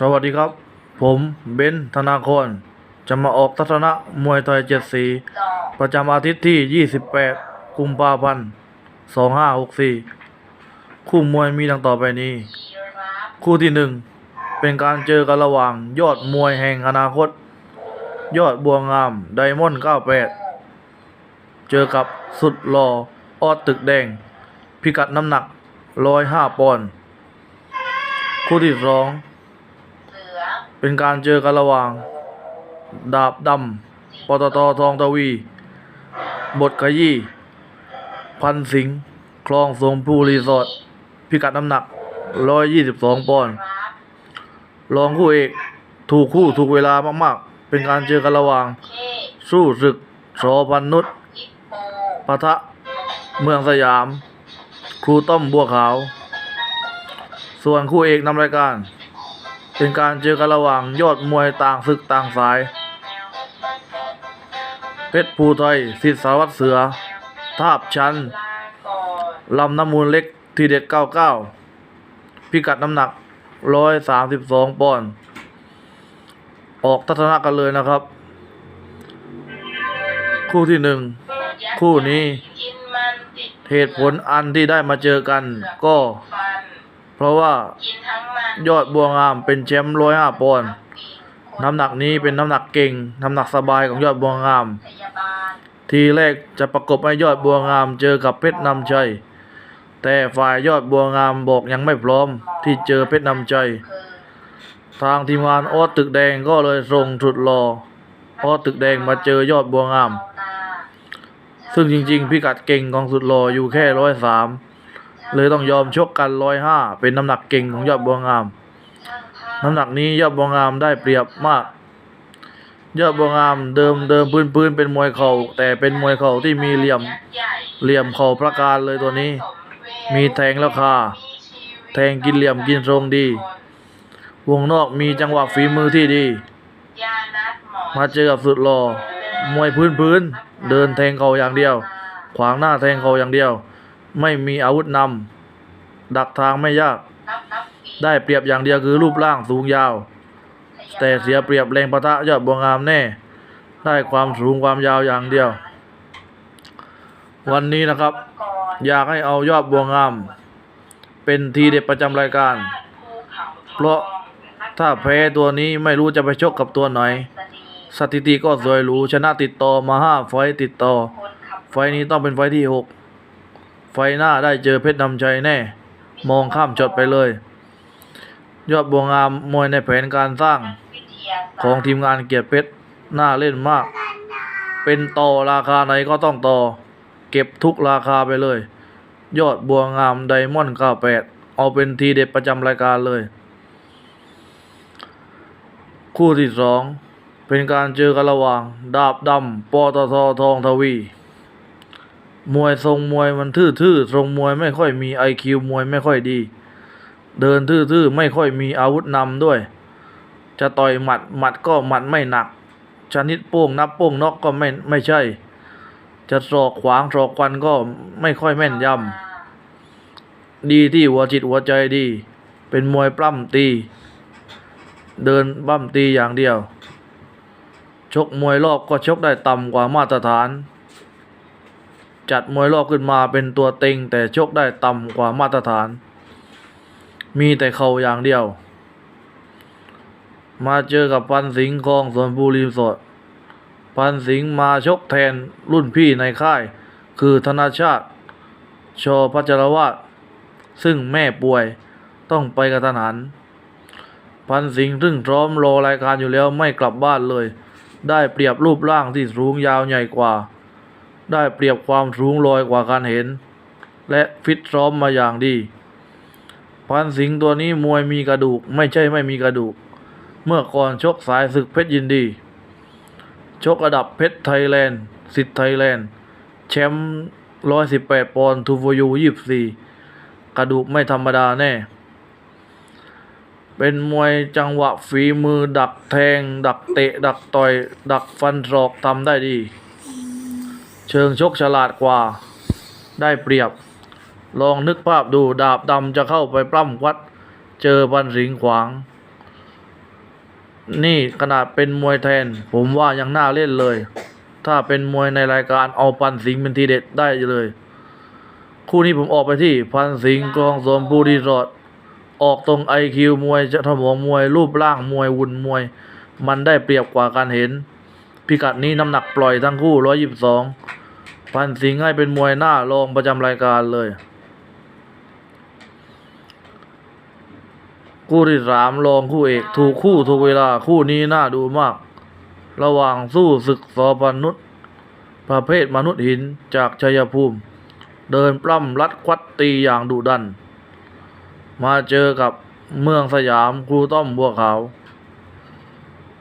สวัสดีครับ ผมเบนธนาคร จะมาออกทัศนะมวยไทยเจ็ดสีประจำอาทิตย์ที่ 28 กุมภาพันธ์2564 คู่มวยมีดังต่อไปนี้ คู่ที่หนึ่งเป็นการเจอกันระหว่างยอดมวยแห่งอนาคต ยอดบัวงามไดมอนด์98 เจอกับสุดหล่อออดตึกแดง พิกัดน้ำหนัก 105 ปอนด์คู่ที่สอง เป็นการเจอกันระหว่าง ดาบดำปตททองทวี บทขยี้ พันสิงห์คลองสงภูรีสอร์ทพิกัดน้ำหนัก 122 ปอนด์รองคู่เอกถูกคู่ถูกเวลามากๆ เป็นการเจอกันระหว่าง สู้ศึกสอพันนุษย์ปะทะ เมืองสยาม ครูต้อมบัวขาว ส่วนคู่เอกนำรายการ เป็นการเจอกันระหว่างยอดมวยต่างศึกต่างสาย เพชรภูไทยสิทธิสารวัตรเสือ ทาบชันลำน้ำมูลเล็กทีเด็ด99พิกัดน้ำหนัก132ปอนด์ออกทัศนะกันเลยนะครับ คู่ที่หนึ่งคู่นี้เหตุผลอันที่ได้มาเจอกันก็ เพราะว่ายอดบัวงามเป็นแชมป์ร้อยห้าปอนด์น้ำหนักนี้เป็นน้ำหนักเก่ง น้ำหนักสบายของยอดบัวงาม ทีแรกจะประกบให้ยอดบัวงามเจอกับเพชรนำชัย แต่ฝ่ายยอดบัวงามบอกยังไม่พร้อมที่เจอเพชรนำชัย ทางทีมงานออตึกแดงก็เลยส่งสุดรอออตึกแดงมาเจอยอดบัวงาม ซึ่งจริง ๆ พิกัดเก่งของสุดรออยู่แค่ร้อยสาม เลยต้องยอมชกกันร้อยห้าเป็นน้ำหนักเก่งของยอดบัวงาม น้ำหนักนี้ยอดบัวงามได้เปรียบมาก ยอดบัวงามเดิมเดิมพื้นพื้นเป็นมวยเข่าแต่เป็นมวยเข่าที่มีเหลี่ยมเหลี่ยมเข่าประการเลยตัวนี้ มีแทงแล้วคาแทงกินเหลี่ยมกินทรงดี วงนอกมีจังหวะฝีมือที่ดี มาเจอกับสุดหล่อมวยพื้นพื้นเดินแทงเข่าอย่างเดียว ขวางหน้าแทงเข่าอย่างเดียว ไม่มีอาวุธนำดักทางไม่ยาก ได้เปรียบอย่างเดียวคือรูปร่างสูงยาว แต่เสียเปรียบแรงปะทะยอดบัวงามแน่ ได้ความสูงความยาวอย่างเดียว วันนี้นะครับ อยากให้เอายอดบัวงาม เป็นทีเด็ดประจำรายการ เพราะถ้าแพ้ตัวนี้ไม่รู้จะไปชกกับตัวไหน สถิติก็สวยหรูชนะติดต่อมาห้าไฟต์ติดต่อ ไฟต์นี้ต้องเป็นไฟต์ที่หก ไฟหน้าได้เจอเพชรนำชัยแน่ มองข้ามจดไปเลย ยอดบัวงามมวยในแผนการสร้าง ของทีมงานเกียรติเพชรน่าเล่นมาก เป็นต่อราคาไหนก็ต้องต่อ เก็บทุกราคาไปเลย ยอดบัวงามไดมอนด์98 เอาเป็นทีเด็ดประจำรายการเลย คู่ที่สองเป็นการเจอกันระหว่าง ดาบดำปตททองทวี มวยทรงมวยมันทื่อๆ ทรงมวยไม่ค่อยมีไอคิวมวยไม่ค่อยดี เดินทื่อๆ ไม่ค่อยมีอาวุธนำด้วย จะต่อยหมัดหมัดก็หมัดไม่หนัก ชนิดโป้งนับโป้งนอกก็ไม่ไม่ใช่ จะศอกขวางศอกควันก็ไม่ค่อยแม่นยำดีที่หัวจิตหัวใจดี เป็นมวยปล้ำตี เดินปล้ำตีอย่างเดียว ชกมวยรอบก็ชกได้ต่ำกว่ามาตรฐาน จัดมวยรอบขึ้นมาเป็นตัวเต็งแต่ชกได้ต่ำกว่ามาตรฐาน มีแต่เข่าอย่างเดียว มาเจอกับพันสิงห์คลองสวนบุรีสด พันสิงห์มาชกแทนรุ่นพี่ในค่าย คือธนาชาติ ชอพัชรวาดซึ่งแม่ป่วยต้องไปกระทันหัน พันสิงห์ซึ่งพร้อมรอรายการอยู่แล้วไม่กลับบ้านเลย ได้เปรียบรูปร่างที่สูงยาวใหญ่กว่า ได้เปรียบความสูงลอยกว่าการเห็น และฟิตซ้อมมาอย่างดีพันสิงห์ตัวนี้มวยมีกระดูกไม่ใช่ไม่มีกระดูก เมื่อก่อนชกสายศึกเพชรยินดี ชกระดับเพชรไทยแลนด์สิทธิ์ไทยแลนด์แชมป์ร้อยสิบแปดปอนด์ทูโฟยูยี่สิบสี่กระดูกไม่ธรรมดาแน่ เป็นมวยจังหวะฝีมือดักแทง ดักเตะ ดักต่อย ดักฟันศอกทำได้ดี เชิงชกฉลาดกว่าได้เปรียบ ลองนึกภาพดูดาบดำจะเข้าไปปล้ำวัด เจอพันสิงห์ขวาง นี่ขนาดเป็นมวยแทน ผมว่ายังน่าเล่นเลย ถ้าเป็นมวยในรายการเอาพันสิงห์เป็นทีเด็ดได้เลย คู่นี้ผมออกไปที่พันสิงห์กองสมบูรีสอร์ทออกตรงไอคิวมวยจะทมองมวย รูปร่างมวยวุ่นมวย มันได้เปรียบกว่าการเห็น พิกัดนี้น้ำหนักปล่อยทั้งคู่ร้อยยิบสอง พันสิงห์ให้เป็นมวยหน้ารองประจำรายการเลยคู่ที่สามรองคู่เอก ถูกคู่ถูกเวลาคู่นี้น่าดูมาก ระหว่างสู้ศึกสอพันนุษย์ประเภทมนุษย์หินจากชัยภูมิ เดินปล้ำรัดควัดตีอย่างดุดัน มาเจอกับเมืองสยามครูต้อมบัวขาว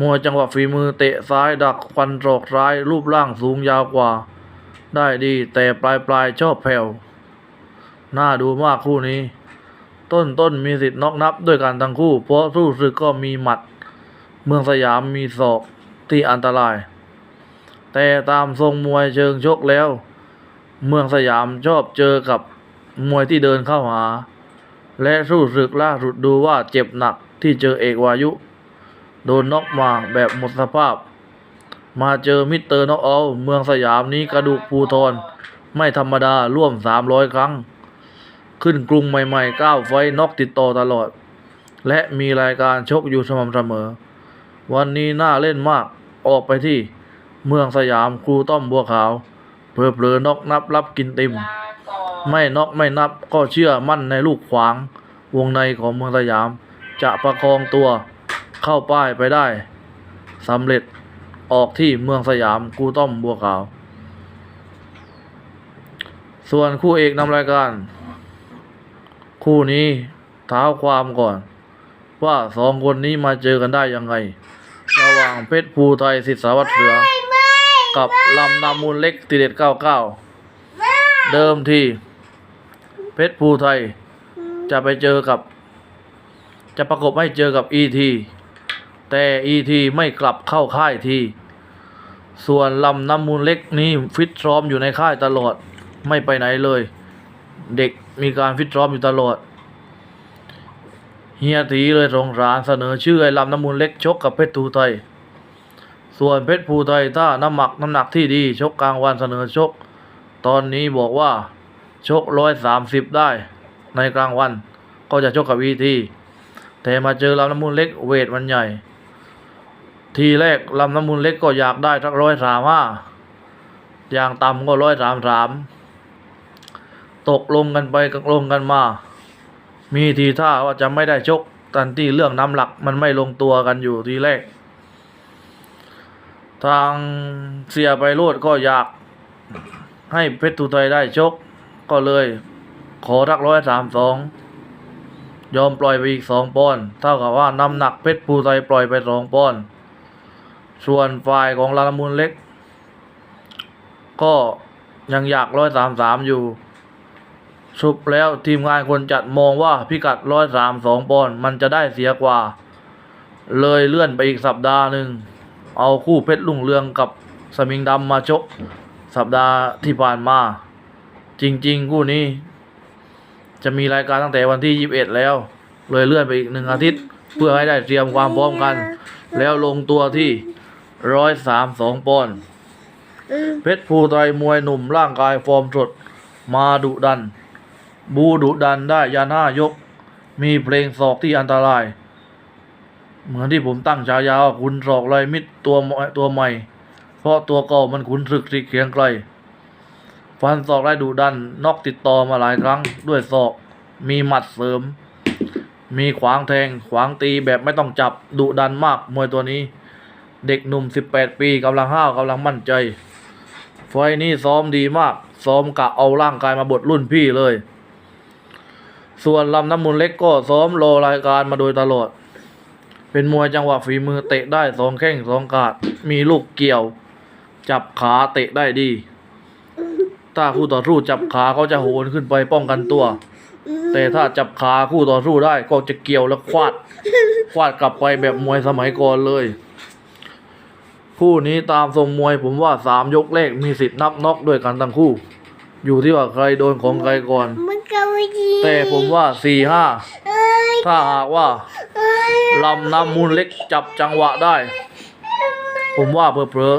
มวยจังหวะฝีมือเตะซ้ายดักฟันตรอกซ้ายรูปร่างสูงยาวกว่า ได้ดีแต่ปลายปลายชอบแผ่วน่าดูมากคู่นี้ ต้นต้นมีสิทธิ์น็อกนับด้วยกันทั้งคู่ เพราะสู้ศึกก็มีหมัด เมืองสยามมีศอกที่อันตราย แต่ตามทรงมวยเชิงชกแล้ว เมืองสยามชอบเจอกับมวยที่เดินเข้าหา และสู้ศึกล่าสุดดูว่าเจ็บหนักที่เจอเอกวายุ โดนน็อกมาแบบหมดสภาพ มาเจอมิสเตอร์น็อกเอาท์เมืองสยามนี้กระดูกภูทรไม่ธรรมดาร่วม 300 ครั้ง ขึ้นกรุงใหม่ๆ 9 ไฟน็อกติดต่อตลอด และมีรายการชกอยู่สม่ำเสมอ วันนี้น่าเล่นมากออกไปที่เมืองสยามครูต้อมบัวขาวเผลอๆน็อกนับรับกินติม ไม่น็อกไม่นับก็เชื่อมั่นในลูกขวาง วงในของเมืองสยาม จะประคองตัวเข้าป้ายไปได้สำเร็จ ออกที่เมืองสยามกูต้อมบัวขาว ส่วนคู่เอกนำรายการ คู่นี้เท้าความก่อน ว่าสองคนนี้มาเจอกันได้ยังไง ระหว่างเพชรภูไทยสิทธสารวัตรเสือ กับลำนามูลเล็กตีเด็ดเก้าเก้าเดิมทีเพชรภูไทย จะไปเจอกับ จะประกบให้เจอกับอีที แต่อีทีไม่กลับเข้าค่ายที ส่วนลำน้ำมูลเล็กนี้ฟิตซ้อมอยู่ในค่ายตลอดไม่ไปไหนเลย เด็กมีการฟิตซ้อมอยู่ตลอด เฮียตีเลยสงสารเสนอชื่อไอ้ลำน้ำมูลเล็กชกกับเพชรภูไทย ส่วนเพชรภูไทยถ้าน้ำหนักน้ำหนักที่ดีชกกลางวันเสนอชก ตอนนี้บอกว่าชกร้อยสามสิบได้ในกลางวันก็จะชกกับวีทีแต่มาเจอลำน้ำมูลเล็กเวทมันใหญ่ ทีแรกลำน้ำมูลเล็กก็อยากได้สักร้อยสามห้าอย่างต่ำก็ร้อยสามสามตกลงกันไปตกลงกันมา มีทีท่าว่าจะไม่ได้ชกตันที่เรื่องน้ำหลักมันไม่ลงตัวกันอยู่ทีแรก ทางเสียไปโรดก็อยาก ให้เพชรทูไทยได้ชก ก็เลยขอรักร้อยสามสองยอมปล่อยไปอีกสองปอนด์เท่ากับว่าน้ำหนักเพชรภูไทยปล่อยไปสองปอนด์ ส่วนฝ่ายของลาลามูลเล็ก ก็ยังอยากร้อยสามสามอยู่ สุดแล้วทีมงานคนจัดมองว่าพิกัดร้อยสามสองปอนด์มันจะได้เสียกว่า เลยเลื่อนไปอีกสัปดาห์หนึ่ง เอาคู่เพชรลุ่งเรืองกับสมิงดำมาชก สัปดาห์ที่ผ่านมา จริง ๆ คู่นี้ จะมีรายการตั้งแต่วันที่ 21 แล้ว เลยเลื่อนไปอีกหนึ่งอาทิตย์ เพื่อให้ได้เตรียมความพร้อมกัน แล้วลงตัวที่ ร้อยสามสองปอนด์เพชรภูไทยมวยหนุ่มร่างกายฟอร์มสด มาดุดัน บูดุดันได้ยาห้ายก มีเพลงศอกที่อันตราย เหมือนที่ผมตั้งฉายาว่าขุนศอกลอยมิดตัวใหม่ตัวใหม่ เพราะตัวเก่ามันขุนศึกสิเขียงไกล ฟันศอกได้ดุดันนอกติดต่อมาหลายครั้งด้วยศอก มีหมัดเสริม มีขวางแทงขวางตีแบบไม่ต้องจับดุดันมากมวยตัวนี้ เด็กหนุ่ม 18 ปีกำลังห้าวกำลังมั่นใจ ไฟนี้ซ้อมดีมาก ซ้อมกะเอาร่างกายมาบดรุ่นพี่เลย ส่วนลำน้ำมูลเล็กก็ซ้อมรอรายการมาโดยตลอด เป็นมวยจังหวะฝีมือเตะได้สองแข้งสองกาด มีลูกเกี่ยว จับขาเตะได้ดี ถ้าคู่ต่อสู้จับขาเขาจะโหนขึ้นไปป้องกันตัว แต่ถ้าจับขาคู่ต่อสู้ได้ก็จะเกี่ยวแล้วควาด ควาดกลับไปแบบมวยสมัยก่อนเลย คู่นี้ตามทรงมวยผมว่าสามยกแรกมีสิทธิ์นับน็อกด้วยกันทั้งคู่ อยู่ที่ว่าใครโดนของใครก่อน มันก็ไม่ดีแต่ผมว่าสี่ห้าเอ้ยถ้าหากว่าเอ้ยลำน้ำมูลเล็กจับจังหวะได้ ผมว่าเพลอ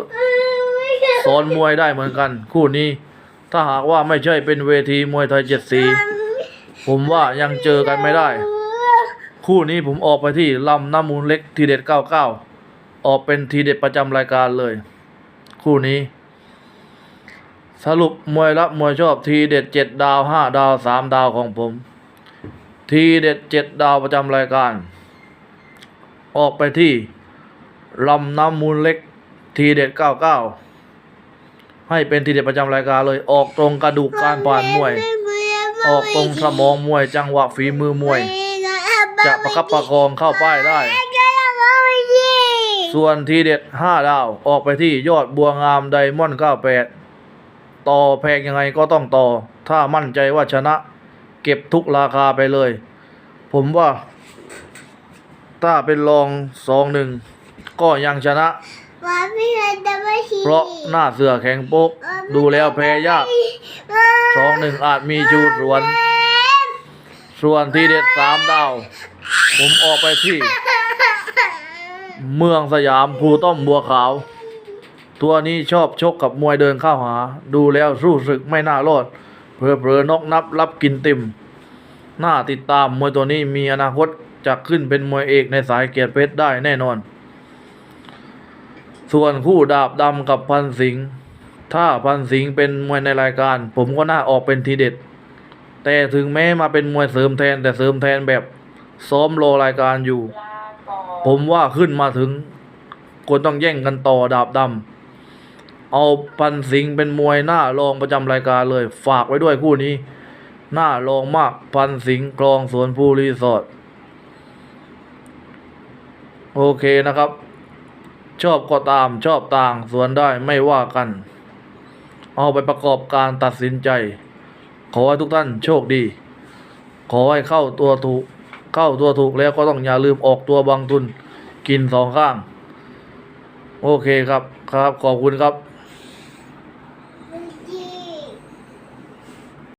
ๆสอนมวยได้เหมือนกัน คู่นี้ ถ้าหากว่าไม่ใช่เป็นเวทีมวยไทยเจ็ดสีผมว่ายังเจอกันไม่ได้ คู่นี้ผมออกไปที่ลำน้ำมูลเล็กทีเด็ด99 ออกเป็นทีเด็ดประจำรายการเลย คู่นี้ สรุปมวยรับมวยชอบทีเด็ดเจ็ดดาวห้าดาวสามดาวของผม ทีเด็ดเจ็ดดาวประจำรายการ ออกไปที่ลำน้ำมูลเล็กทีเด็ด99ให้เป็นทีเด็ดประจำรายการเลยออกตรงกระดูกการผ่านมวย ออกตรงสมองมวยจังหวะฝีมือมวย จะประคับประคองเข้าป้ายได้ ส่วนทีเด็ด 5 ดาว ออกไปที่ยอดบัวงามไดมอนด์98 ต่อแพงยังไงก็ต้องต่อ ถ้ามั่นใจว่าชนะ เก็บทุกราคาไปเลย ผมว่า ถ้าเป็นรองสองหนึ่งก็ยังชนะ เพราะหน้าเสือแข็งโป๊ก ดูแล้วแพ้ยากสองหนึ่งอาจมีจูดสวน ส่วนทีเด็ดสามดาว ผมออกไปที่ เมืองสยามภูต้อมบัวขาว ตัวนี้ชอบชกกับมวยเดินเข้าหา ดูแล้วสู้ศึกไม่น่ารอดเพลอเพลนกนับรับกินติมน่าติดตามมวยตัวนี้มีอนาคตจะขึ้นเป็นมวยเอกในสายเกียรติเพชรได้แน่นอน ส่วนคู่ดาบดำกับพันสิงห์ถ้าพันสิงห์เป็นมวยในรายการ ผมก็น่าออกเป็นทีเด็ด แต่ถึงแม้มาเป็นมวยเสริมแทนแต่เสริมแทนแบบซ้อมรอรายการอยู่ ผมว่าขึ้นมาถึงคนต้องแย่งกันต่อดาบดำเอาพันสิงเป็นมวยหน้ารองประจำรายการเลย ฝากไว้ด้วยคู่นี้ หน้ารองมากพันสิงคลองสวนภูรีสอร์ทโอเคนะครับ ชอบก็ตามชอบต่างสวนได้ไม่ว่ากัน เอาไปประกอบการตัดสินใจ ขอให้ทุกท่านโชคดี ขอให้เข้าตัวถูก เข้าตัวถูกแล้วก็ต้องอย่าลืมออกตัวบางทุน กินสองข้าง โอเคครับครับขอบคุณครับ